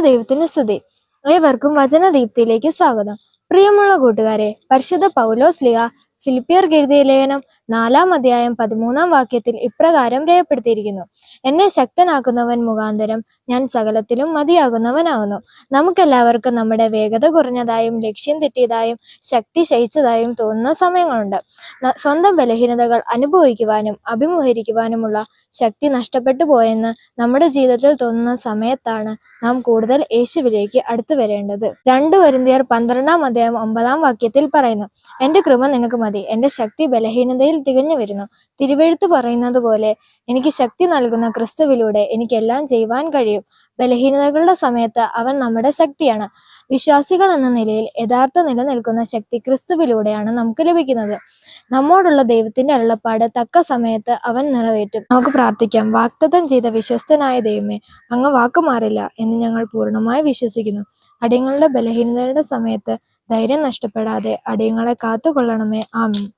ദൈവത്തിന് സ്തുതി. ഏവർക്കും വചനദീപ്തിയിലേക്ക് സ്വാഗതം. പ്രിയമുള്ള കൂട്ടുകാരെ പരിശുദ്ധ പൗലോസ് ലിയ ഫിലിപ്പിയർ എഴുതിയ ലേഖനം നാലാം അധ്യായം പതിമൂന്നാം വാക്യത്തിൽ ഇപ്രകാരം രേഖപ്പെടുത്തിയിരിക്കുന്നു. എന്നെ ശക്തനാക്കുന്നവൻ മുഖാന്തരം ഞാൻ സകലത്തിലും മതിയാകുന്നവനാകുന്നു. നമുക്കെല്ലാവർക്കും നമ്മുടെ വേഗത കുറഞ്ഞതായും ലക്ഷ്യം തെറ്റിയതായും ശക്തി ശയിച്ചതായും തോന്നുന്ന സമയങ്ങളുണ്ട്. സ്വന്തം ബലഹീനതകൾ അനുഭവിക്കുവാനും അഭിമുഖീകരിക്കുവാനുമുള്ള ശക്തി നഷ്ടപ്പെട്ടു പോയെന്ന് നമ്മുടെ ജീവിതത്തിൽ തോന്നുന്ന സമയത്താണ് നാം കൂടുതൽ യേശുവിലേക്ക് അടുത്തു വരേണ്ടത്. രണ്ടു വരുന്തിയർ പന്ത്രണ്ടാം അധ്യായം ഒമ്പതാം വാക്യത്തിൽ പറയുന്നു എന്റെ കൃപ നിനക്ക് മതി. എന്റെ ശക്തി ബലഹീനതയിൽ തികഞ്ഞു വരുന്നു. തിരുവെഴുത്ത് പറയുന്നത് പോലെ എനിക്ക് ശക്തി നൽകുന്ന ക്രിസ്തുവിലൂടെ എനിക്കെല്ലാം ചെയ്യുവാൻ കഴിയും. ബലഹീനതകളുടെ സമയത്ത് അവൻ നമ്മുടെ ശക്തിയാണ്. വിശ്വാസികൾ എന്ന നിലയിൽ യഥാർത്ഥ നിലനിൽക്കുന്ന ശക്തി ക്രിസ്തുവിലൂടെയാണ് നമുക്ക് ലഭിക്കുന്നത്. നമ്മോടുള്ള ദൈവത്തിന്റെ അരുളപ്പാട് തക്ക സമയത്ത് അവൻ നിറവേറ്റും. നമുക്ക് പ്രാർത്ഥിക്കാം. വാക്തത്വം ചെയ്ത വിശ്വസ്തനായ ദൈവമേ അങ്ങ് വാക്കുമാറില്ല എന്ന് ഞങ്ങൾ പൂർണമായി വിശ്വസിക്കുന്നു. അടിയങ്ങളുടെ ബലഹീനതയുടെ സമയത്ത് ധൈര്യം നഷ്ടപ്പെടാതെ അടിയങ്ങളെ കാത്തുകൊള്ളണമേ. ആമീൻ.